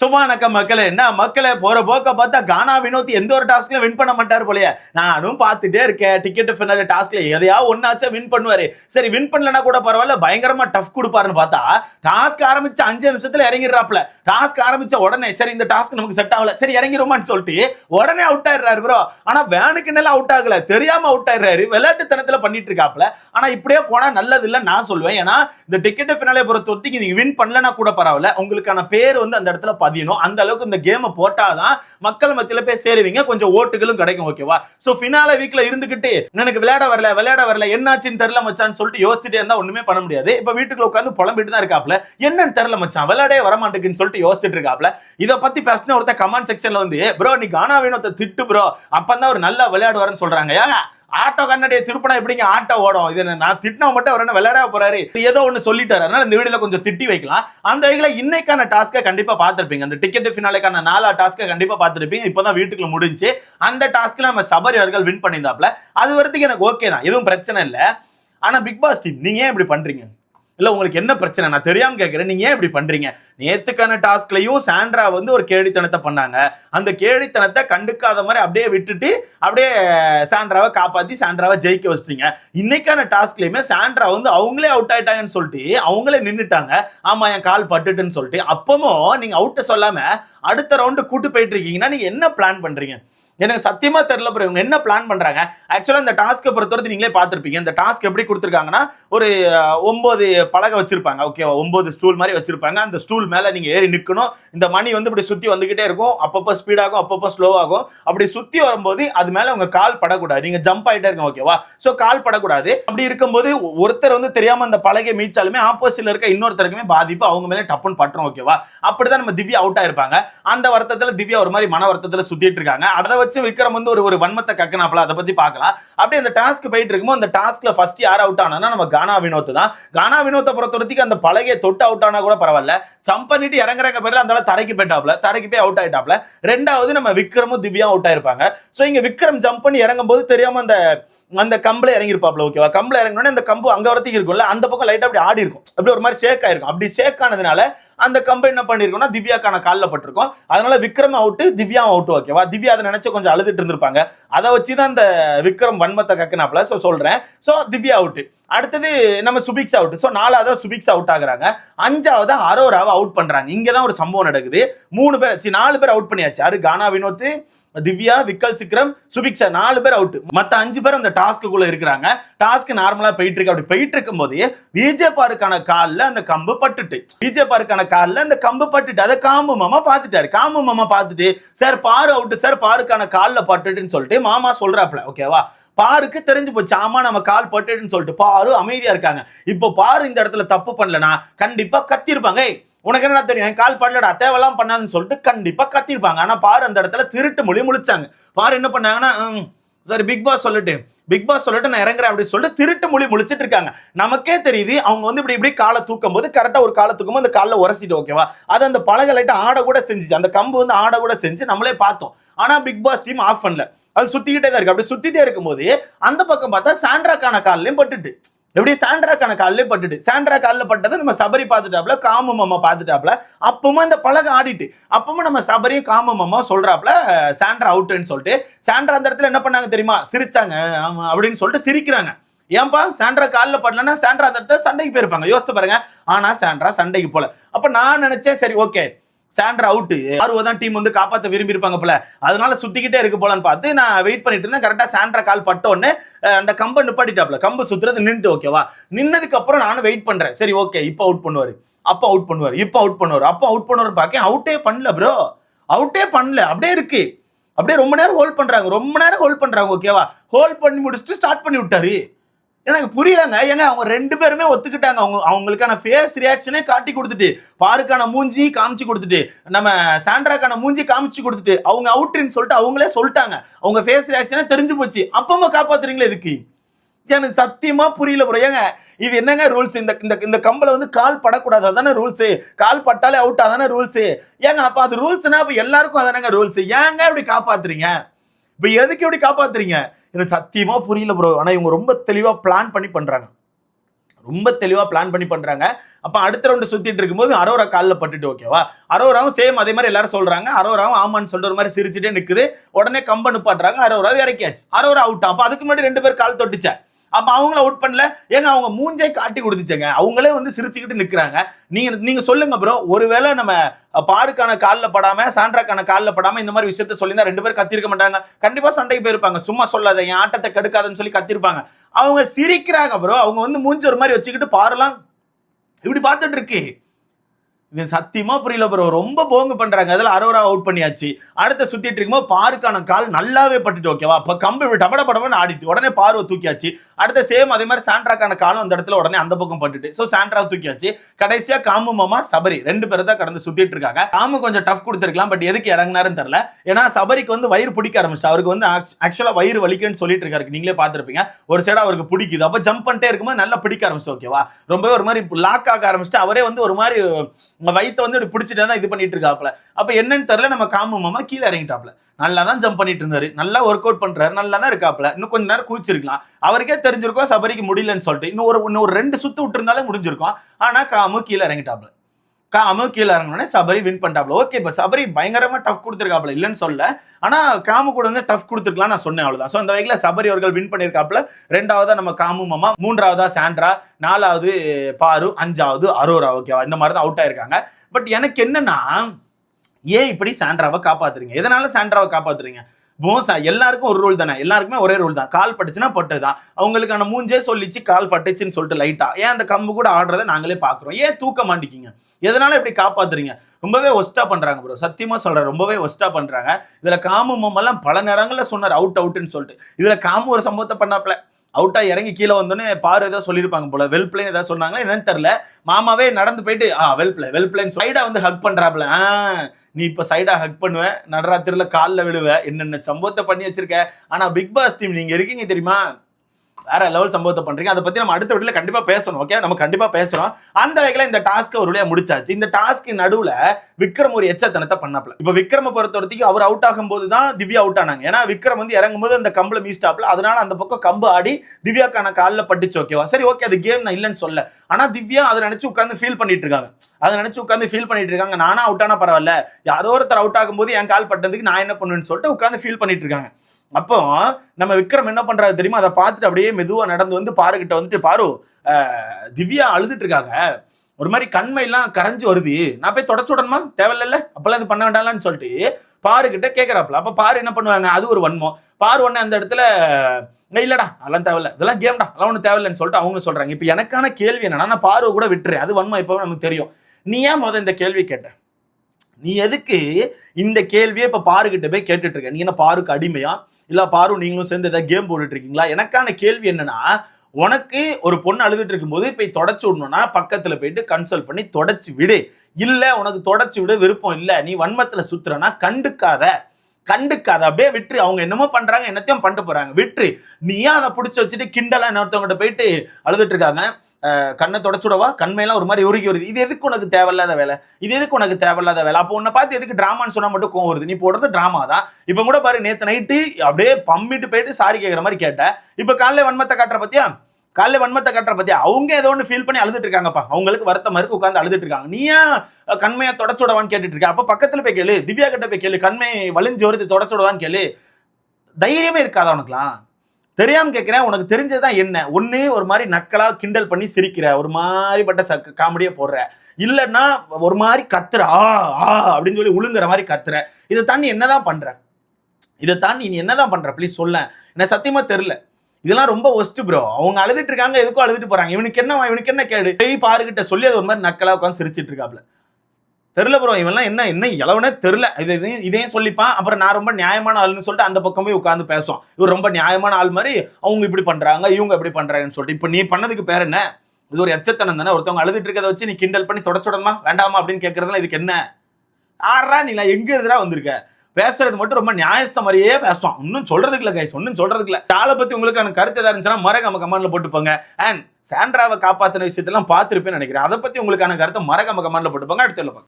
சும்மா நக்க மக்களே என்ன மக்களே போற போக்க பார்த்தா கானா வினோத் எந்த ஒரு டாஸ்க்லயும் வின் பண்ண மாட்டார் போலயே. நானும் பார்த்துட்டே இருக்கேன். டிக்கெட் ஃபினல் டாஸ்க்ல எதையா ஒன்னாச்சும் வின் பண்ணுவாரு. சரி வின் பண்ணலனா கூட பரவாயில்ல பயங்கரமா டஃப் கொடுப்பாருன்னு பார்த்தா டாஸ்க் ஆரம்பிச்ச அஞ்சு நிமிஷத்துல இறங்கிடுறாப்ல டாஸ்க் ஆரம்பிச்ச உடனே சரி இந்த டாஸ்க் நமக்கு செட் ஆகல. சரி இறங்கிருமான்னு சொல்லிட்டு உடனே அவுட் ஆயிடுறாரு ப்ரோ ஆனா வேனுக்கு நல்லா அவுட் ஆகல? தெரியாம அவுட் ஆயிடுறாரு. விளையாட்டுத்தனத்துல பண்ணிட்டு இருக்காப்ல ஆனா இப்படியே போனா நல்லது இல்ல நான் சொல்லுவேன். ஏன்னா இந்த டிக்கெட் ஃபினாலே பொறுத்த வரைக்கும் நீங்க வின் பண்ணலனா கூட பரவாயில்ல. உங்களுக்கான பேர் வந்து அந்த இடத்துல பதியணும். அந்த அளவுக்கு இந்த கேமை போட்டாதான் மக்கள் மத்தியில போய் சேருவீங்க. கொஞ்சம் ஓட்டுகளும் கிடைக்கும் ஓகேவா சோ ஃபினால வீக்ல இருந்துகிட்டு எனக்கு விளையாட வரல விளையாட வரல என்னாச்சுன்னு தெரியல மச்சான்னு சொல்லிட்டு யோசிச்சுட்டே இருந்தா ஒண்ணுமே பண்ண முடியாது. இப்ப வீட்டுக்குள்ள உட்காந்து புலம்பிட்டு தான் இருக்காப்ல என்னன்னு தெரியல மச்சான் விளையாடே வரமாட்டேங்குன்னு சொல்லிட்டு யோசிச்சுட்டு இருக்காப்ல இத பத்தி பேசின ஒருத்தர் கமெண்ட் செக்ஷன்ல வந்து ப்ரோ நீ கானா வேணும் திட்டு ப்ரோ அப்பதான் அவர் நல்லா விளையாடுவாருன்னு சொல்றாங்க. ஏங்க ஆட்டோ கண்ணாடியை திருப்பினா எப்படிங்க ஆட்டோ ஓடும்? இது என்ன நான் திட்டினா மட்டும் அவர் என்ன விளையாட போறாரு? ஏதோ ஒன்று சொல்லிட்டாரு. அதனால இந்த வீடியோல கொஞ்சம் திட்டி வைக்கலாம். அந்த வகையில் இன்னைக்கான டாஸ்க்கை கண்டிப்பாக பார்த்துருப்பீங்க. அந்த டிக்கெட் ஃபினாலேக்கான நாலா டாஸ்க்கை கண்டிப்பாக பார்த்துருப்பீங்க. இப்போ தான் வீட்டுக்குள்ள முடிஞ்சு அந்த டாஸ்க்கில் நம்ம சபரி அவர்கள் வின் பண்ணியிருந்தாப்ல அது வரைக்கும் எனக்கு ஓகே தான். எதுவும் பிரச்சனை இல்லை. ஆனால் பிக் பாஸ் டீம் நீங்கள் ஏன் இப்படி பண்ணுறீங்க இல்லை உங்களுக்கு என்ன பிரச்சனை? நான் தெரியாம கேட்குறேன் நீங்க ஏன் இப்படி பண்றீங்க? நேத்துக்கான டாஸ்க்லையும் சாண்ட்ரா வந்து ஒரு கேடித்தனத்தை பண்ணாங்க. அந்த கேடித்தனத்தை கண்டுக்காத மாதிரி அப்படியே விட்டுட்டு அப்படியே சாண்ட்ராவை காப்பாத்தி சாண்ட்ராவை ஜெயிக்க வச்சிட்டீங்க. இன்னைக்கான டாஸ்க்லயுமே சாண்ட்ரா வந்து அவங்களே அவுட் ஆயிட்டாங்கன்னு சொல்லிட்டு அவங்களே நின்றுட்டாங்க ஆமா என் கால் பட்டுட்டுன்னு சொல்லிட்டு. அப்பமும் நீங்க அவுட்ட சொல்லாம அடுத்த ரவுண்டு கூட்டு போயிட்டு இருக்கீங்கன்னா நீங்க என்ன பிளான் பண்றீங்க? எனக்கு சத்தியமா தெரியல ப்ரோ இவங்க என்ன பிளான் பண்றாங்க? ஆக்சுவலா இந்த டாஸ்க்கை பொறுத்தவரை நீங்களே பார்த்துருப்பீங்க. இந்த டாஸ்க் எப்படி கொடுத்துருக்காங்கன்னா ஒரு ஒன்பது பலகை வச்சிருப்பாங்க. ஓகே ஒன்பது ஸ்டூல் மாதிரி வச்சிருப்பாங்க. அந்த ஸ்டூல் மேல நீங்க ஏறி நிற்கணும் இந்த மணி வந்து இப்படி சுத்தி வந்துகிட்டே இருக்கும். அப்பப்போ ஸ்பீடாகும் அப்பப்போ ஸ்லோவாகும் அப்படி சுத்தி வரும்போது அது மேல உங்க கால் படக்கூடாது. நீங்க ஜம்ப் ஆயிட்டே இருக்கும் ஓகேவா சோ கால் படக்கூடாது. அப்படி இருக்கும்போது ஒருத்தர் வந்து தெரியாம அந்த பலகை மீச்சாலுமே ஆப்போசிட்ல இருக்க இன்னொருத்தருக்குமே பாதிப்பு அவங்க மேலே டப்புன்னு பட்டுரும். ஓகேவா அப்படிதான் நம்ம திவ்யா அவுட் ஆயிருப்பாங்க. அந்த வருத்தத்துல திவ்யா ஒரு மாதிரி மன வருத்தத்துல சுத்திட்டு இருக்காங்க. அதை வச்சு விக்ரம் வந்து ஒரு ஒரு வன்மத்தை கக்கனாப்ல அதை பத்தி பார்க்கலாம். அப்படியே அந்த டாஸ்க் போயிட்டு இருக்கும்போது அந்த டாஸ்க்ல ஃபர்ஸ்ட் யார் அவுட் ஆனா நம்ம கானா வினோத் தான். கானா வினோத்தை பொறுத்த வரைக்கும் அந்த பழகையை தொட்டு அவுட் ஆனா கூட பரவாயில்ல. ஜம்ப் பண்ணிட்டு இறங்குறாங்க பேர்ல அந்த தரைக்கு போயிட்டாப்ல தரைக்கு போய் அவுட் ஆயிட்டாப்ல ரெண்டாவது நம்ம விக்ரமும் திவ்யா அவுட் ஆயிருப்பாங்க. சோ இங்க விக்ரம் ஜம்ப் பண்ணி இறங்கும் போது தெரியாம அந்த அந்த கம்பில் இறங்கிருப்பாப்ல ஓகேவா கம்பில் இறங்கினோடனே அந்த கம்பு அங்க வரத்துக்கு இருக்கும்ல அந்த பக்கம் லைட்டா அப்படி ஆடி இருக்கும். அப்படி ஒரு மாதிரி ஷேக் ஆயிருக்கும். அப்படி ஷேக் ஆனதுனால அந்த கம்பு என்ன பண்ணிருக்கோம்னா திவ்யாக்கான காலில் பட்டிருக்கும். அதனால விக்ரம் அவுட்டு திவ்யா அவுட் ஓகேவா திவ்யா அதை நினைச்ச கொஞ்சம் அழுதுட்டு இருந்திருப்பாங்க. அதை வச்சு தான் அந்த விக்ரம் வன்மத்தை கக்குனாப்ல ஸோ சொல்றேன். ஸோ திவ்யா அவுட்டு அடுத்தது நம்ம சுபிக்ஸ் அவுட் ஸோ நாலாவது சுபிக்ஸ் அவுட் ஆகுறாங்க. அஞ்சாவது அரோராவை அவுட் பண்றாங்க. இங்கே தான் ஒரு சம்பவம் நடக்குது. மூணு பேர் நாலு பேர் அவுட் பண்ணியாச்சு. யாரு? கானா வினோத்து திவ்யா விக்கல் சிக்ரம் சுபிக்ஷா நாலு பேர் அவுட் மத்த அஞ்சு பேர் அந்த டாஸ்க்குள்ள இருக்கிறாங்க. டாஸ்க் நார்மலா போயிட்டு இருக்கு. அப்படி போயிட்டு இருக்கும் போது விஜயபாருக்கான கால்ல அந்த கம்பு பட்டுட்டு. விஜயபாருக்கான கால்ல அந்த கம்பு பட்டுட்டு. அதை காம்பு மாமா பார்த்துட்டாரு. காம்பு மாமா பார்த்துட்டு சார் பாரு அவுட்டு சார் பாருக்கான கால்ல பட்டுட்டுன்னு சொல்லிட்டு மாமா சொல்றாப்ல ஓகேவா பாருக்கு தெரிஞ்சு போச்சு. ஆமா நம்ம கால் பட்டுட்டுன்னு சொல்லிட்டு பாரு அமைதியா இருக்காங்க. இப்போ பாரு இந்த இடத்துல தப்பு பண்ணலனா கண்டிப்பா கத்திருப்பாங்க. உனக்கு என்னடா தெரியும்? என் கால் படலடா. தேவையெல்லாம் பண்ணாதுன்னு சொல்லிட்டு கண்டிப்பா கத்திருப்பாங்க. ஆனா பாரு அந்த இடத்துல திருட்டு மொழி முழிச்சாங்க. பாரு என்ன பண்ணாங்கன்னா சரி பிக் பாஸ் சொல்லிட்டு. பிக் பாஸ் சொல்லிட்டு நான் இறங்குறேன் அப்படின்னு சொல்லிட்டு திருட்டு மொழி முழிச்சிட்டு இருக்காங்க. நமக்கே தெரியுது அவங்க வந்து இப்படி இப்படி காலை தூக்கும் போது கரெக்டா ஒரு காலை தூக்கும் போது அந்த காலில் உரசிட்டு ஓகேவா அது அந்த பழக லைட்டை ஆட கூட செஞ்சுச்சு. அந்த கம்பு வந்து ஆட கூட செஞ்சு நம்மளே பார்த்தோம். ஆனா பிக் பாஸ் டீம் ஆஃப் பண்ணல. அது சுத்திக்கிட்டே தான் இருக்கு. அப்படி சுத்திட்டே இருக்கும்போது அந்த பக்கம் பார்த்தா சாண்ட்ராக்கான கால்லையும் பட்டுட்டு. எப்படி கணக்கு காலிலே பட்டுட்டு சாண்ட்ரா காலில் பட்டதை நம்ம சபரி பார்த்துட்டாப்ல காம மாமா பார்த்துட்டாப்ல அப்பவும் அந்த பழகம் ஆடிட்டு அப்பவும் நம்ம சபரியும் காம மாமா சொல்றாப்ல சாண்ட்ரா அவுட்டுன்னு சொல்லிட்டு சாண்ட்ரா அந்த இடத்துல என்ன பண்ணாங்க தெரியுமா? சிரிச்சாங்க. அப்படின்னு சொல்லிட்டு சிரிக்கிறாங்க. ஏன்பா சாண்ட்ரா காலில் படலன்னா சாண்ட்ரா அந்த இடத்துல சண்டைக்கு போயிருப்பாங்க. யோசிச்சு பாருங்க. ஆனா சாண்ட்ரா சண்டைக்கு போல. அப்ப நான் நினைச்சேன் சரி ஓகே சாண்டர் அவுட்டு ஆர்வ தான் டீம் வந்து காப்பாற்ற விரும்பி இருப்பாங்க போல. அதனால சுத்திக்கிட்டே இருக்கு போலன்னு பார்த்து நான் வெயிட் பண்ணிட்டு இருந்தேன். கரெக்டாக சாண்டரை கால் பட்டோன்னு அந்த கம்பை நிப்பாட்டிட்டாப்ல கம்பு சுத்துறது நின்று ஓகேவா நின்னதுக்கு அப்புறம் நானும் வெயிட் பண்றேன். சரி ஓகே இப்போ அவுட் பண்ணுவார். அப்போ அவுட் பண்ணுவார். இப்போ அவுட் பண்ணுவார். அப்போ அவுட் பண்ணுவார் பார்க்க அவுட்டே பண்ணல ப்ரோ அவுட்டே பண்ணல. அப்படியே இருக்கு. அப்படியே ரொம்ப நேரம் ஹோல்ட் பண்றாங்க. ரொம்ப நேரம் ஹோல்ட் பண்றாங்க ஓகேவா ஹோல்ட் பண்ணி முடிச்சுட்டு ஸ்டார்ட் பண்ணி விட்டாரு. எனக்கு புரியலங்க. ஏங்க அவங்க ரெண்டு பேருமே ஒத்துக்கிட்டாங்க. அவங்க அவங்களுக்கான ஃபேஸ் ரியாக்ஷனே காட்டி கொடுத்துட்டு பாருக்கான மூஞ்சி காமிச்சு கொடுத்துட்டு நம்ம சாண்ட்ராக்கான மூஞ்சி காமிச்சு கொடுத்துட்டு அவங்க அவுட்ருன்னு சொல்லிட்டு அவங்களே சொல்லிட்டாங்க. அவங்க ஃபேஸ் ரியாக்ஷனே தெரிஞ்சு போச்சு. அப்பமா காப்பாத்துறீங்களே இதுக்கு எனக்கு சத்தியமா புரியல ப்ரோ ஏங்க இது என்னங்க ரூல்ஸ் இந்த இந்த இந்த கம்பல வந்து கால் படக்கூடாது. அதானே ரூல்ஸ் கால் பட்டாலே அவுட் அதானே ரூல்ஸ் ஏங்க அப்ப அது ரூல்ஸ்னா அப்ப எல்லாருக்கும் அதானங்க ரூல்ஸ் ஏங்க இப்படி காப்பாத்துறீங்க? இப்ப எதுக்கு இப்படி காப்பாத்துறீங்க? எனக்கு சத்தியமாக புரியல ப்ரோ ஆனால் இவங்க ரொம்ப தெளிவாக பிளான் பண்ணி பண்ணுறாங்க ரொம்ப தெளிவாக பிளான் பண்ணி பண்ணுறாங்க அப்போ அடுத்த ரவுண்டு சுற்றிட்டு இருக்கும்போது அரோரா காலில் பட்டுட்டு ஓகேவா அரோராவும் சேம் அதே மாதிரி எல்லாரும் சொல்கிறாங்க அரோராவும் ஆமான்னு சொல்கிற மாதிரி சிரிச்சுட்டே நிற்குது உடனே கம்பனு நிப்பாட்டுறாங்க. அரோராவை இறக்கியாச்சு. அரோரா அவுட் அப்போ அதுக்கு முன்னாடி ரெண்டு பேர் கால் தொட்டுச்சேன் அப்ப அவங்கள அவுட் பண்ணல. ஏங்க அவங்க மூஞ்சை காட்டி கொடுத்துச்சங்க. அவங்களே வந்து சிரிச்சுக்கிட்டு நிக்கிறாங்க. நீங்க நீங்க சொல்லுங்க ப்ரோ ஒருவேளை நம்ம பாருக்கான காலில் படாம சாண்ட்ராக்கான காலில் படாம இந்த மாதிரி விஷயத்த சொல்லியிருந்தா ரெண்டு பேரும் கத்திருக்க மாட்டாங்க. கண்டிப்பா சண்டைக்கு போயிருப்பாங்க. சும்மா சொல்லாத என் ஆட்டத்தை கெடுக்காதன்னு சொல்லி கத்திருப்பாங்க. அவங்க சிரிக்கிறாங்க ப்ரோ அவங்க வந்து மூஞ்சி ஒரு மாதிரி வச்சுக்கிட்டு பாருலாம் இப்படி பார்த்துட்டு இருக்கு. இது சத்தியமா புரியல ப்ரோ ரொம்ப போங்க பண்றாங்க. அதில் அரோரா அவுட் பண்ணியாச்சு. அடுத்த சுத்திட்டு இருக்கும்போது பாருக்கான கால் நல்லாவே பட்டுட்டு ஓகேவா அப்ப கம்பு டபட படபடன்னு ஆடிட்டு உடனே பார்வை தூக்கியாச்சு. அடுத்த சேம் அதே மாதிரி சாண்ட்ராக்கான காலும் அந்த இடத்துல உடனே அந்த பக்கம் பட்டுட்டு ஸோ சாண்ட்ரா தூக்கியாச்சு. கடைசியா காமு மாமா சபரி ரெண்டு பேரும் தான் கடந்து சுத்திட்டு இருக்காங்க. காமு கொஞ்சம் டஃப் கொடுத்துருக்கலாம் பட் எதுக்கு இறங்குனாருன்னு தெரியல. ஏன்னா சபரிக்கு வந்து வயிறு பிடிக்க ஆரம்பிச்சிட்டு. அவருக்கு வந்து ஆக்சுவலா வயிறு வலிக்குன்னு சொல்லிட்டு இருக்காரு. நீங்களே பார்த்துருப்பீங்க. ஒரு சைடு அவருக்கு பிடிக்குது. அப்ப ஜம்ப் பண்ணிட்டே இருக்கும்போது நல்லா பிடிக்க ஆரம்பிச்சிட்டு ஓகேவா ரொம்பவே ஒரு மாதிரி லாக் ஆக ஆரம்பிச்சிட்டு. அவரே வந்து ஒரு மாதிரி உங்க வயித்தை வந்து இப்படி பிடிச்சிட்டே தான் இது பண்ணிட்டு இருக்காப்ல அப்ப என்னன்னு தெரியல நம்ம காமு மாமா கீழே இறங்கிட்டாப்ல நல்லா தான் ஜம்ப் பண்ணிட்டு இருந்தாரு. நல்லா ஒர்க் அவுட் பண்றாரு. நல்லா தான் இருக்காப்ல இன்னும் கொஞ்ச நேரம் குளிச்சிருக்கலாம். அவருக்கே தெரிஞ்சிருக்கோம் சபரிக்கு முடியலன்னு சொல்லிட்டு. இன்னும் ஒரு இன்னும் ஒரு ரெண்டு சுத்து விட்டுருந்தாலே முடிஞ்சிருக்கும். ஆனா காமு கீழே இறங்கிட்டாப்ல காமு கீழே இறங்கினோடனே சபரி வின் பண்ணிட்டாப்ல. ஓகே இப்போ சபரி பயங்கரமாக டஃப் கொடுத்துருக்காப்ல இல்லைன்னு சொல்ல ஆனால் காமு கூட வந்து டஃப் கொடுத்துருக்கலாம் நான் சொன்னேன் அவ்வளோதான் ஸோ அந்த வகையில் சபரி அவர்கள் வின் பண்ணியிருக்காப்ல. ரெண்டாவதாக நம்ம காமு மாமா. மூன்றாவதா சாண்ட்ரா. நாலாவது பாரு. அஞ்சாவது அரோரா. ஓகேவா இந்த மாதிரி தான் அவுட் ஆயிருக்காங்க. பட் எனக்கு என்னன்னா ஏன் இப்படி சாண்ட்ராவை காப்பாத்துறீங்க? எதனால சாண்ட்ராவை காப்பாத்துறீங்க? மோசா எல்லாருக்கும் ஒரு ரூல் தானே? எல்லாருக்குமே ஒரே ரூல் தான். கால் பட்டுச்சுன்னா பட்டு தான். அவங்களுக்கான மூஞ்சே சொல்லிச்சு கால் பட்டுச்சுன்னு சொல்லிட்டு லைட்டா ஏன் அந்த கம்பு கூட ஆடுறதை நாங்களே பாக்குறோம். ஏன் தூக்க மாட்டிக்கிங்க எதனால இப்படி காப்பாத்துறீங்க? ரொம்பவே ஒஸ்டா பண்றாங்க ப்ரோ சத்தியமா சொல்றேன் ரொம்பவே ஒஸ்டா பண்றாங்க. இதுல காமு மம்மெல்லாம் பல நேரங்களில் சொன்னார் அவுட் அவுட்னு சொல்லிட்டு. இதுல காமு ஒரு சம்பவத்தை பண்ணாப்ல அவுட்டா இறங்கி கீழே வந்தோடனே பாரு ஏதோ சொல்லியிருப்பாங்க போல. வெல் பிளேன் ஏதாவது சொன்னாங்களா என்னன்னு தெரியல. மாமாவே நடந்து போயிட்டு ஆ வெல் பிளே வெல் பிளேன் சைடா வந்து ஹக் பண்றாப்ல நீ இப்ப சைடா ஹக் பண்ணுவ. நடராத்திரில காலில் விழுவ. என்னென்ன சம்பவத்தை பண்ணி வச்சிருக்க? ஆனா பிக் பாஸ் டீம் நீங்க இருக்கீங்க தெரியுமா? வேற லெவல் சம்பவத்தை பண்றீங்க. அதை பத்தி நம்ம அடுத்த வீட்டுல கண்டிப்பா பேசணும் ஓகே நம்ம கண்டிப்பா பேசுறோம் அந்த வகையில இந்த டாஸ்க் ஒரு வழியா முடிச்சாச்சு. இந்த டாஸ்க்கு நடுவுல விக்ரம் ஒரு எச்சத்தனத்தை பண்ணப்பல. இப்ப விக்ரம பொறுத்த வரைக்கும் அவர் அவுட் ஆகும் போது தான் திவ்யா அவுட் ஆனாங்க. ஏன்னா விக்ரம் வந்து இறங்கும் போது அந்த கம்புல மீஸ்டாப்ல அதனால அந்த பக்கம் கம்பு ஆடி திவ்யாக்கான காலில் பட்டுச்சு ஓகேவா சரி ஓகே அது கேம் நான் இல்லைன்னு சொல்ல ஆனா திவ்யா அதை நினைச்சு உட்காந்து ஃபீல் பண்ணிட்டு இருக்காங்க. அதை நினைச்சு உட்காந்து ஃபீல் பண்ணிட்டு இருக்காங்க. நானா அவுட் ஆனா பரவாயில்ல. யாரோ ஒருத்தர் அவுட் ஆகும்போது என் கால் பட்டதுக்கு நான் என்ன பண்ணுவேன்னு சொல்லிட்டு உட்காந்து ஃபீல் பண்ணிட்டு இருக்காங்க. அப்போ நம்ம விக்ரம் என்ன பண்றாரு தெரியுமா? அதை பார்த்துட்டு அப்படியே மெதுவா நடந்து வந்து பாருகிட்ட வந்துட்டு பாரு திவ்யா அழுதுட்டு இருக்காங்க. ஒரு மாதிரி கண்மையெல்லாம் கரைஞ்சு வருது. நான் போய் தொடச்சு விடணுமா தேவையில்ல அப்பெல்லாம் இது பண்ண வேண்டாம்லான்னு சொல்லிட்டு பாருகிட்ட கேட்கறாப்புல அப்ப பாரு என்ன பண்ணுவாங்க? அது ஒரு வன்மம். பாரு ஒண்ணு அந்த இடத்துல இல்லைடா இல்லடா அதெல்லாம் தேவையில்ல. இதெல்லாம் கேம்டா அதெல்லாம் ஒன்றும் தேவையில்லைன்னு சொல்லிட்டு அவங்க சொல்றாங்க. இப்போ எனக்கான கேள்வி என்னன்னா நான் பார்வை கூட விட்டுறேன். அது வன்மம் இப்போ நமக்கு தெரியும். நீ ஏன் முத இந்த கேள்வி கேட்ட? நீ எதுக்கு இந்த கேள்வியை இப்போ பாருகிட்ட போய் கேட்டுட்டு இருக்க? நீ என்ன பாருக்கு அடிமையா? இல்லை பாரு நீங்களும் சேர்ந்து ஏதாவது கேம் போட்டுட்டு இருக்கீங்களா எனக்கான கேள்வி என்னன்னா உனக்கு ஒரு பொண்ணு அழுதுட்டு இருக்கும்போது போய் தொடச்சு விடணும்னா பக்கத்தில் போயிட்டு கன்சல்ட் பண்ணி தொடச்சி விடு. இல்லை உனக்கு தொடச்சி விட விருப்பம் இல்லை நீ வன்மத்தில் சுத்துறனா கண்டுக்காத. கண்டுக்காத. அப்படியே விட்டுரு. அவங்க என்னமோ பண்றாங்க என்னத்தையும் பண்ணிட்டு போறாங்க. விட்டுரு. நீயா அதை பிடிச்சி வச்சுட்டு கிண்டலா இன்னொருத்தவங்ககிட்ட போயிட்டு அழுதுட்டு இருக்காங்க கண்ணை தொடச்சுடவா? கண்மையெல்லாம் ஒரு மாதிரி உருகி வருது. இது எதுக்கு உனக்கு தேவையில்லாத வேலை? இது எதுக்கு உனக்கு தேவையில்லாத வேலை? அப்போ உன்னை பார்த்து எதுக்கு டிராமான்னு சொன்னா மட்டும் கோவம் வருது. நீ போடுறது ட்ராமா தான். இப்போ கூட பாரு நேற்று நைட்டு அப்படியே பம்மிட்டு போயிட்டு சாரி கேட்குற மாதிரி கேட்டேன் இப்போ காலைல வன்மத்தை காட்டுற பத்தியா? காலைல வன்மத்தை காட்டுற பத்தி அவங்க ஏதோ ஒன்று ஃபீல் பண்ணி அழுதுட்டு இருக்காங்கப்பா. அவங்களுக்கு வருத்த மாதிரி உட்காந்து அழுதுட்டு இருக்காங்க. நீ ஏன் கண்மையா தொடச்சுடவான்னு கேட்டுட்டு இருக்க? அப்போ பக்கத்தில் போய் கேளு. திவ்யா கிட்ட போய் கேளு. கண்மை வலிஞ்சு வருது தொடச்சுடவான்னு கேளு. தைரியமே இருக்காதா உனக்குலாம்? தெரியாம கேட்கிறேன் உனக்கு தெரிஞ்சதுதான் என்ன? ஒண்ணு ஒரு மாதிரி நக்கலா கிண்டல் பண்ணி சிரிக்கிற ஒரு மாதிரிப்பட்ட ச காமெடியா போடுற. இல்லைன்னா ஒரு மாதிரி கத்துற. ஆ ஆ அப்படின்னு சொல்லி உழுங்குற மாதிரி கத்துற. இதை தாண்டி என்னதான் பண்ற? இதை தாண்டி நீ என்னதான் பண்ற? ப்ளீஸ் சொல்ல எனக்கு சத்தியமா தெரியல. இதெல்லாம் ரொம்ப ஒஸ்ட் ப்ரோ அவங்க அழுதுட்டு இருக்காங்க எதுக்கும் அழுதுட்டு போறாங்க. இவனுக்கு என்ன இவனுக்கு என்ன கேடு? போய் பாருகிட்ட சொல்லி அது ஒரு மாதிரி நக்கலா உட்காந்து சிரிச்சிட்டு இருக்காப்ல. தெரில ப்ரோ இவன்லாம் என்ன என்ன இளவனே தெரில இது இதையும் இதையும் சொல்லிப்பான். அப்புறம் நான் ரொம்ப நியாயமான ஆளுன்னு சொல்லிட்டு அந்த பக்கம் போய் உட்காந்து பேசுவோம் இவர் ரொம்ப நியாயமான ஆள் மாதிரி அவங்க இப்படி பண்ணுறாங்க இவங்க இப்படி பண்ணுறாங்கன்னு சொல்லிட்டு. இப்போ நீ பண்ணதுக்கு பேர் என்ன? இது ஒரு எச்சத்தனம் தானே. ஒருத்தவங்க அழுதுட்டு இருக்கதை வச்சு நீ கிண்டல் பண்ணி தொடச்சுடணுமா வேண்டாமா? அப்படின்னு கேட்கறதுலாம் இதுக்கு என்ன? ஆறா நீ நான் எங்க இருந்துடா வந்திருக்க? பேசுறது மட்டும் ரொம்ப நியாயஸ்த மாதிரியே பேசுவோம் இன்னும் சொல்றதுக்கு இல்லை கைஸ் ஒன்றும் சொல்றதுக்கு இல்லை. தாளை பத்தி உங்களுக்கு எனக்கு கருத்து ஏதாவது இருந்துச்சுன்னா மறக்காம கமெண்ட்ல போட்டுப்போங்க. அண்ட் சாண்ட்ராவை காப்பாத்தின விஷயத்தெல்லாம் பார்த்துருப்பேன் நினைக்கிறேன். அதை பத்தி உங்களுக்கான கருத்தை மறக்காம கமெண்ட்ல போட்டுப்போங்க. அடுத்த பார்க்கலாம்.